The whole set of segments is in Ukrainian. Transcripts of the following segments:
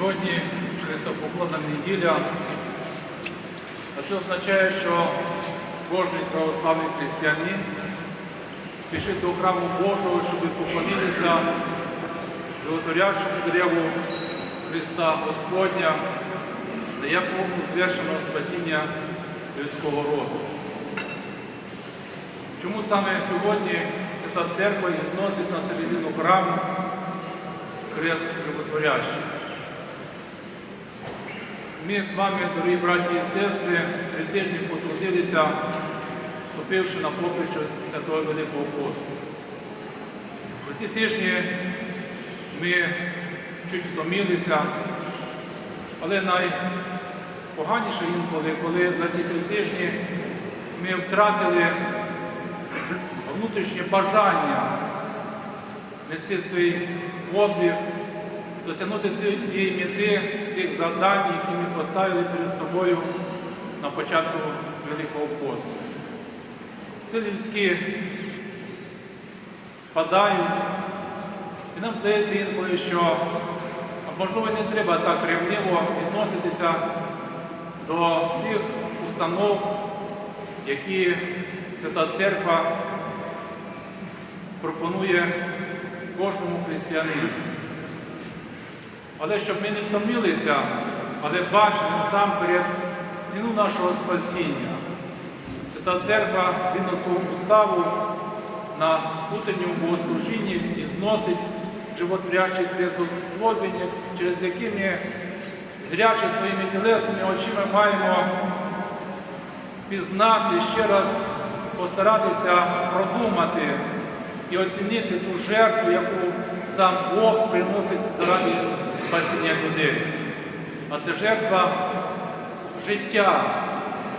Сьогодні Христопоклонна неділя, а це означає, що кожен православний християнин спішить до храму Божого, щоб поклонитися животворящому древу Христа Господня, та як повну звершеного спасіння людського роду. Чому саме сьогодні Свята Церква і зносить на середину храму хрест животворящий? Ми з вами, дорогі браті і сестри, три тижні потрудилися, вступивши на поприщу Святого Великого Посту. За ці тижні ми чуть втомилися, але найпоганіше інколи, коли за ці три тижні ми втратили внутрішнє бажання нести свій подвиг, досягнути тієї мети, тих завдань, які ми поставили перед собою на початку Великого посту. Сили людські спадають, і нам здається інколи, що можливо не треба так ревниво відноситися до тих установ, які Свята Церква пропонує кожному християнину. Але щоб ми не втомилися, але бачили насамперед ціну нашого спасіння. Свята Церква згідно свого уставу на утренньому богослужінні і зносить животворячий хрест Господнє, через який ми зрячи своїми тілесними очима маємо пізнати, ще раз постаратися продумати і оцінити ту жертву, яку сам Бог приносить заради спасіння людей. А це жертва життя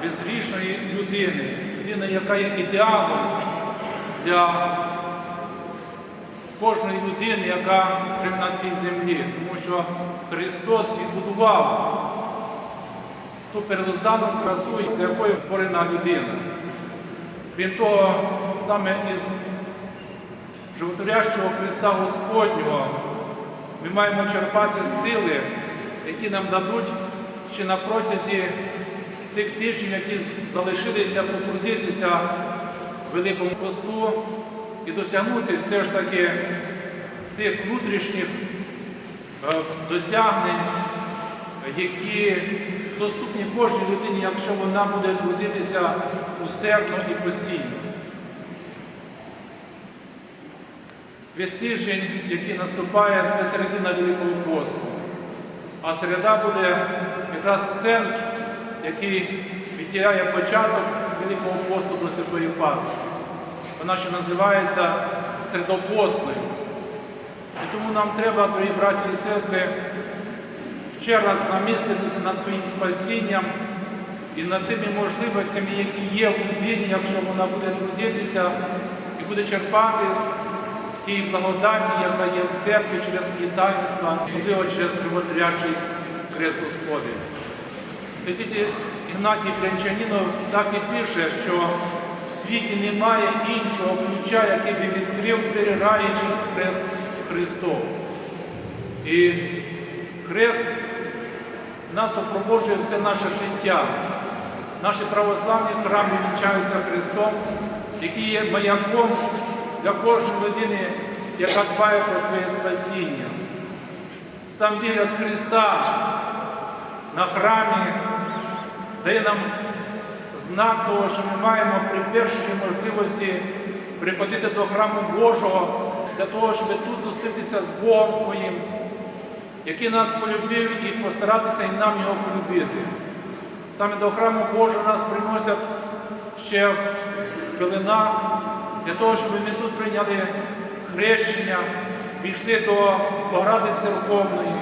безгрішної людини, людини, яка є ідеалом для кожної людини, яка живе на цій землі, тому що Христос відбудував ту первозданну красу, з якою створена людина. Крім того, саме із животворящого Христа Господнього ми маємо черпати сили, які нам дадуть ще на протязі тих тижнів, які залишилися потрудитися в Великому посту і досягнути все ж таки тих внутрішніх е, досягнень, які доступні кожній людині, якщо вона буде трудитися усердно і постійно. Весь тиждень, який наступає, це середина Великого посту. А середа буде якраз центр, який відтіляє початок Великого посту до Святої Пасхи. Вона ще називається середопосною. І тому нам треба, дорогі браті і сестри, ще раз замислитися над своїм спасінням і над тими можливостями, які є в людині, якщо вона буде трудитися і буде черпати тій благодаті, яка є в церкві через її таїнства, особливо через животворячий хрест Господень. Святитель Ігнатій Брянчанінов так і пише, що в світі немає іншого ключа, який би відкрив двері раючий хрест Христов. І хрест нас супроводжує все наше життя. Наші православні храми вінчаються Христом, який є маяком для кожної людини, яка дбає про своє спасіння. Сам вигляд Христа на храмі дає нам знак того, що ми маємо при першій можливості приходити до храму Божого для того, щоб тут зустрітися з Богом своїм, який нас полюбив і постаратися і нам його полюбити. Саме до храму Божого нас приносять ще в пелена, для того, щоб ми тут прийняли хрещення, пішли до огради церковної.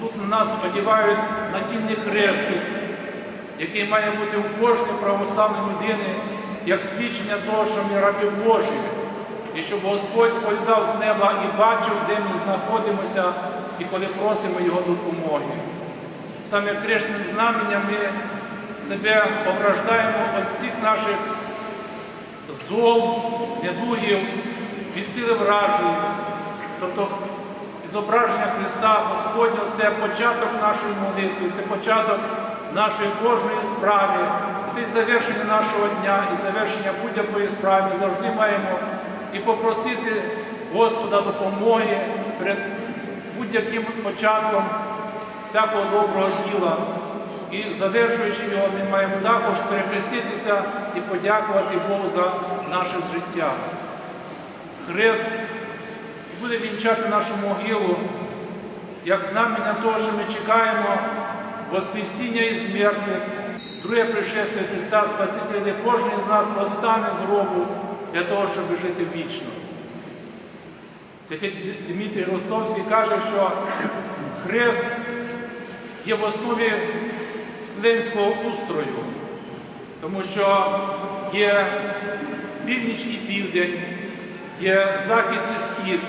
Тут на нас одягають натільний хрестик, який має бути у кожної православної людини, як свідчення того, що ми раби Божі, і щоб Господь сповідав з неба і бачив, де ми знаходимося і коли просимо Його допомоги. Саме Кришним знаменням ми себе ограждаємо від всіх наших зол, недугів, від сили вражої. Тобто зображення Христа Господнього це початок нашої молитви, це початок нашої кожної справи, це завершення нашого дня, і завершення будь-якої справи. Завжди маємо і попросити Господа допомоги перед будь-яким початком всякого доброго діла. І завершуючи його, ми маємо також перехреститися і подякувати Богу за наше життя. Хрест буде вінчати нашу могилу, як знамення того, що ми чекаємо Воскресіння і смерті, друге пришестя Христа Спасителя, де кожен з нас восстане з гробу для того, щоб жити вічно. Святий Дмитрій Ростовський каже, що хрест є в основі вселенського устрою, тому що є північ і південь, є захід і схід.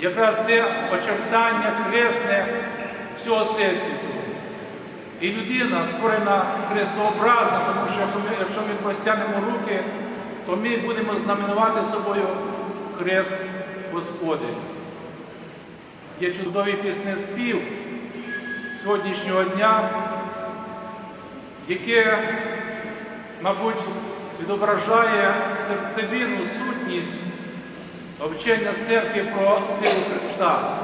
Якраз це очертання кресне всього всесвіту. І людина створена хрестообразна, тому що якщо ми, простягнемо руки, то ми будемо знаменувати собою хрест Господень. Є чудовий піснеспів сьогоднішнього дня, яке, мабуть, відображає серцевину, сутність вчення церкви про силу Христа.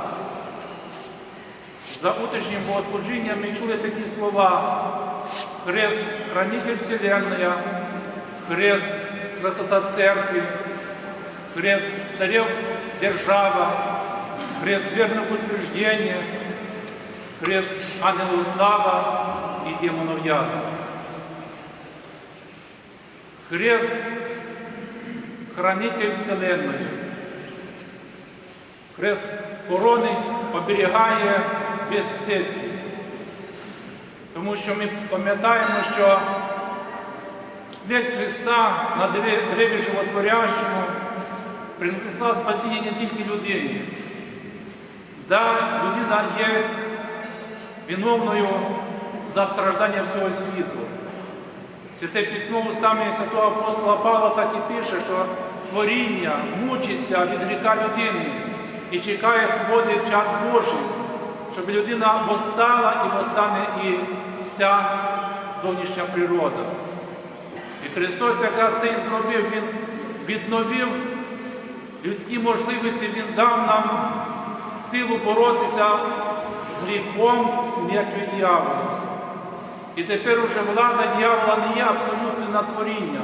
За утрішнім богослужінням ми чули такі слова. Хрест – хранитель Вселенная, хрест – красота церкви, хрест – царев держава, хрест – верных утверждение, хрест – ангелу слава и демонов язва. Хрест – хранитель Вселенної. Хрест хоронить, оберігає весь всесвіт. Тому що ми пам'ятаємо, що смерть Христа на древі животворящому принесла спасіння не тільки людині. Да, людина є виновною за страждання всього світу. Святе письмо устами святого апостола Павла так і пише, що творіння мучиться від гріха людини і чекає свободи чад Божий, щоб людина восстала і восстане і вся зовнішня природа. І Христос якраз це і зробив, Він відновив людські можливості, Він дав нам силу боротися з гріхом, смертю і дьяволом. І тепер уже влада дьявола не є абсолютним на творіння.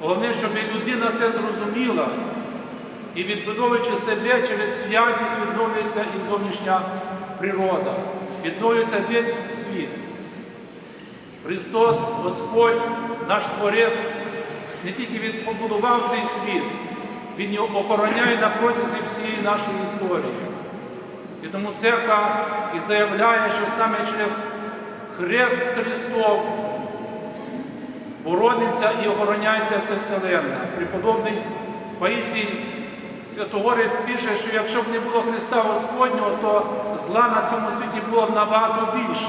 Головне, щоб людина це зрозуміла і відбудовуючи себе через святість, відновлюється і зовнішня природа, відновлюється весь світ. Христос, Господь, наш Творець, не тільки Він побудував цей світ, Він його охороняє на протязі всієї нашої історії. І тому церква і заявляє, що саме через Хрест Христов борониться і охороняється все вселенна. Преподобний Паїсій Святогорець пише, що якщо б не було Христа Господнього, то зла на цьому світі було набагато більше.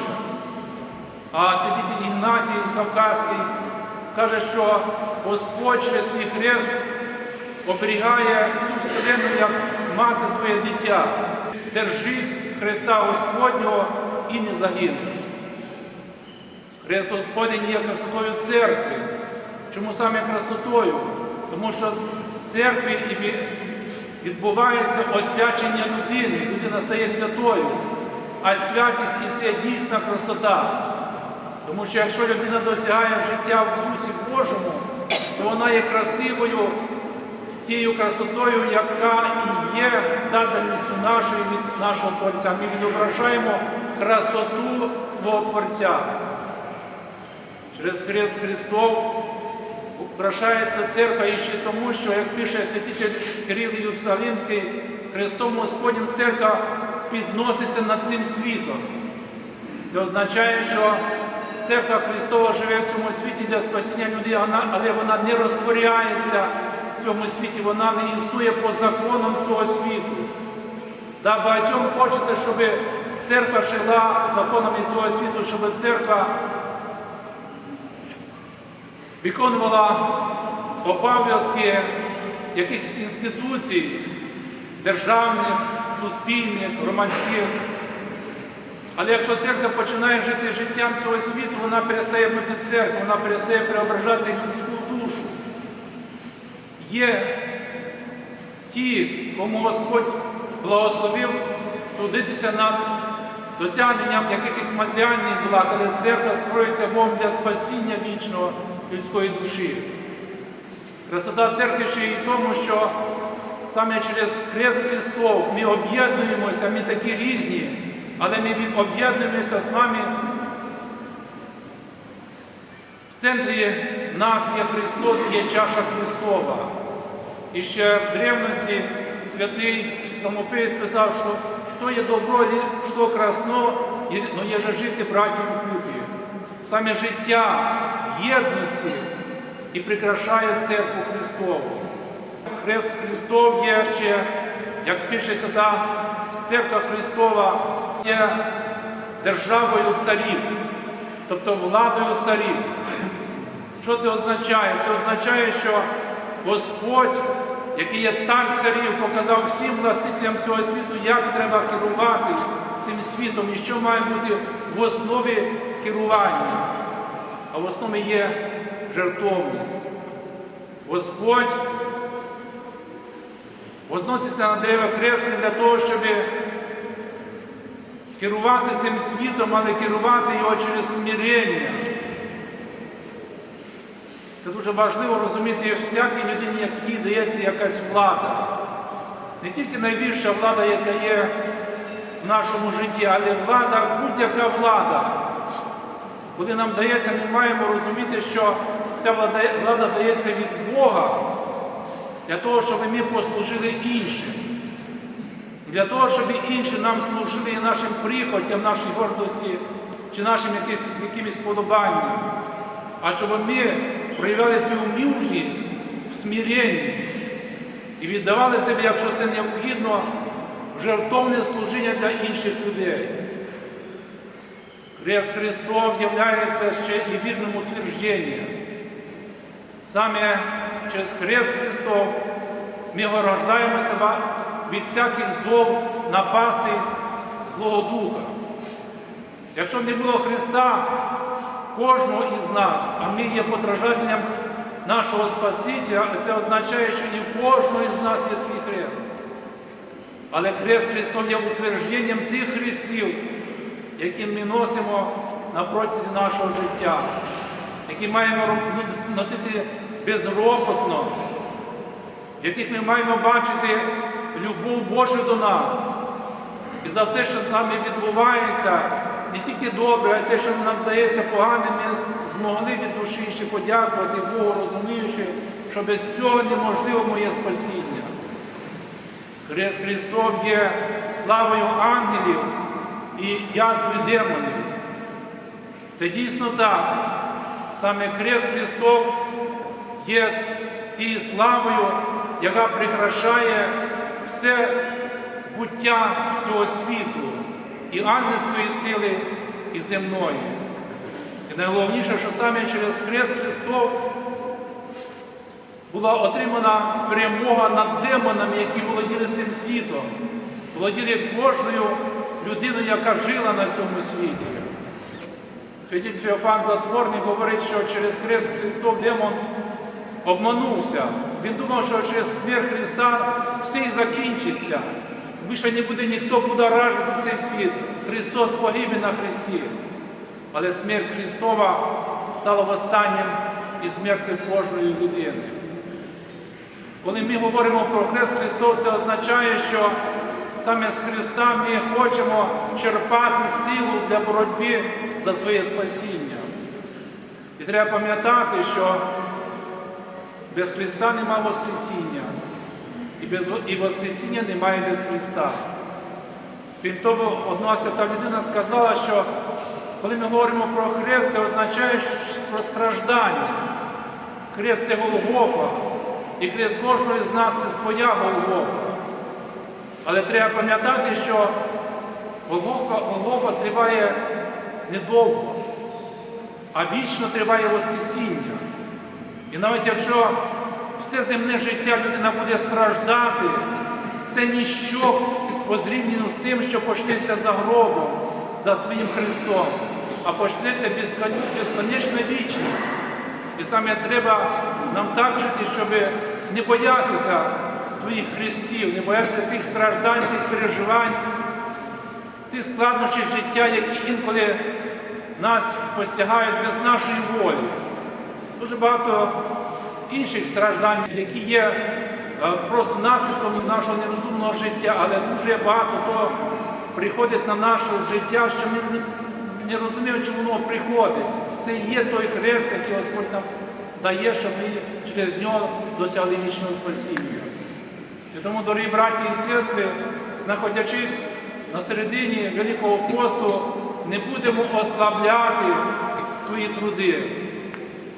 А святитель Ігнатій Кавказький каже, що Господь через свій хрест оберігає всю вселенну, як мати своє дитя. Держись Христа Господнього і не загинеш. Хрест Господень є красотою церкви. Чому саме красотою? Тому що в церкві відбувається освячення людини, людина стає святою, а святість і це дійсна красота. Тому що якщо людина досягає життя в Дусі Божому, то вона є красивою тією красотою, яка і є заданістю нашої від нашого Творця. Ми відображаємо красоту свого Творця. Через Хрест Христов украшається церква і ще тому, що, як пише святитель Кирил Єрусалимський, Христом Господнім церква підноситься над цим світом. Це означає, що церква Христова живе в цьому світі для спасіння людей, але вона не розтворяється в цьому світі, вона не існує по законам цього світу. Да, багатьом хочеться, щоб церква жила законами цього світу, щоб церква виконувала обов'язки якихось інституцій державних, суспільних, громадських. Але якщо церква починає жити життям цього світу, вона перестає бути церквою, вона перестає преображати людську душу. Є ті, кому Господь благословив трудитися над досягненням якихось матеріальних благ, але церква створюється Богом для спасіння вічного людської душі. Красота церкви ще й в тому, що саме через Хрест Христов ми об'єднуємося, ми такі різні, але ми об'єднуємося з вами. В центрі нас є Христос, є чаша Христова. І ще в древності святий самопис писав, що що є добро, що красно, но є жити братів у купі. Саме життя єдності і прикрашає церкву Христову. Хрест Христов є ще, як пише свята церква Христова, є державою царів, тобто владою царів. Що це означає? Це означає, що Господь, який є цар царів, показав всім властителям цього світу, як треба керувати цим світом і що має бути в основі керування. А в основі є жертовність. Господь возноситься на дерево кресне для того, щоб керувати цим світом, але керувати його через смирення. Це дуже важливо розуміти всякій людині, якій дається якась влада. Не тільки найбільша влада, яка є в нашому житті, але влада, будь-яка влада. Коли нам дається, ми маємо розуміти, що ця влада, влада дається від Бога для того, щоб ми послужили іншим. Для того, щоб інші нам служили і нашим прихотям, нашій гордості чи нашим якимось, якимось подобанням. А щоб ми проявляли свою мужність в смиренні і віддавали себе, якщо це необхідно, жертовне служіння для інших людей. Хрест Христов являється ще і вірним утвержденням. Саме через Хрест Христов ми ограждаємося від всяких злов, напасти, Злого Духа. Якщо б не було Христа, кожного із нас, а ми є подражателям нашого Спасителя, це означає, що і в кожного із нас є свій хрест. Але хрест Христов є утвердженням тих хрестів, які ми носимо на протязі нашого життя, які маємо носити безропотно, в яких ми маємо бачити любов Божу до нас. І за все, що з нами відбувається, не тільки добре, а й те, що нам здається поганим, ми змогли від душі ще подякувати Богу, розуміючи, що без цього неможливо моє спасіння. Хрест Христов є славою ангелів і язвою демонів. Це дійсно так. Саме Хрест Христов є тією славою, яка прикрашає все буття цього світу, і ангельської сили, і земної. І найголовніше, що саме через Хрест Христов була отримана перемога над демонами, які володіли цим світом, володіли кожною людиною, яка жила на цьому світі. Святитель Феофан Затворник говорить, що через Хрест Христов демон обманувся. Він думав, що через смерть Христа все і закінчиться. Більше не буде ніхто будоражити цей світ. Христос погибе на Христі. Але смерть Христова стала востаннім і смерті кожної людини. Коли ми говоримо про Хрест Христов, це означає, що саме з Христа ми хочемо черпати силу для боротьби за своє спасіння. І треба пам'ятати, що без Христа нема Воскресіння. І без і Воскресіння немає без Христа. Крім того, одна свята людина сказала, що коли ми говоримо про хрест, це означає про страждання. Хрест це Голгофа, і хрест кожного з нас це своя Голгофа. Але треба пам'ятати, що Голгофа, триває недовго, а вічно триває Воскресіння. І навіть якщо все земне життя людина буде страждати, це ніщо по зрівнянню з тим, що почнеться за гробом, за своїм Христом, а почнеться безконечна вічність. І саме треба нам так жити, щоб не боятися своїх хрестів, не боятися тих страждань, тих переживань, тих складнощів життя, які інколи нас постягають без нашої волі. Дуже багато інших страждань, які є е, просто наслідком нашого нерозумного життя, але дуже багато того приходить на наше життя, що ми не, розуміємо, чому воно приходить. Це є той хрест, який Господь нам дає, щоб ми через нього досягли вічного спасіння. І тому, дорогі браті і сестри, знаходячись на середині Великого посту, не будемо ослабляти свої труди,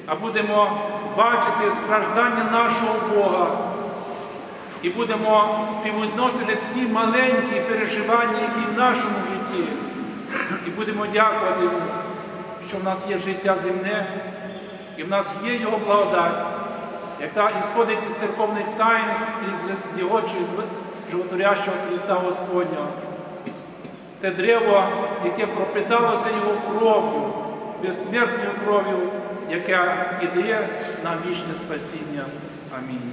а будемо бачити страждання нашого Бога і будемо співвідносити ті маленькі переживання, які в нашому житті, і будемо дякувати що в нас є життя земне, і в нас є Його благодать, яка ісходить із церковних таїнств із його чи з животворящого Христа Господнього. Те древо, яке пропиталося його кров'ю, безсмертною кров'ю, яка і нам вічне спасіння. Амінь.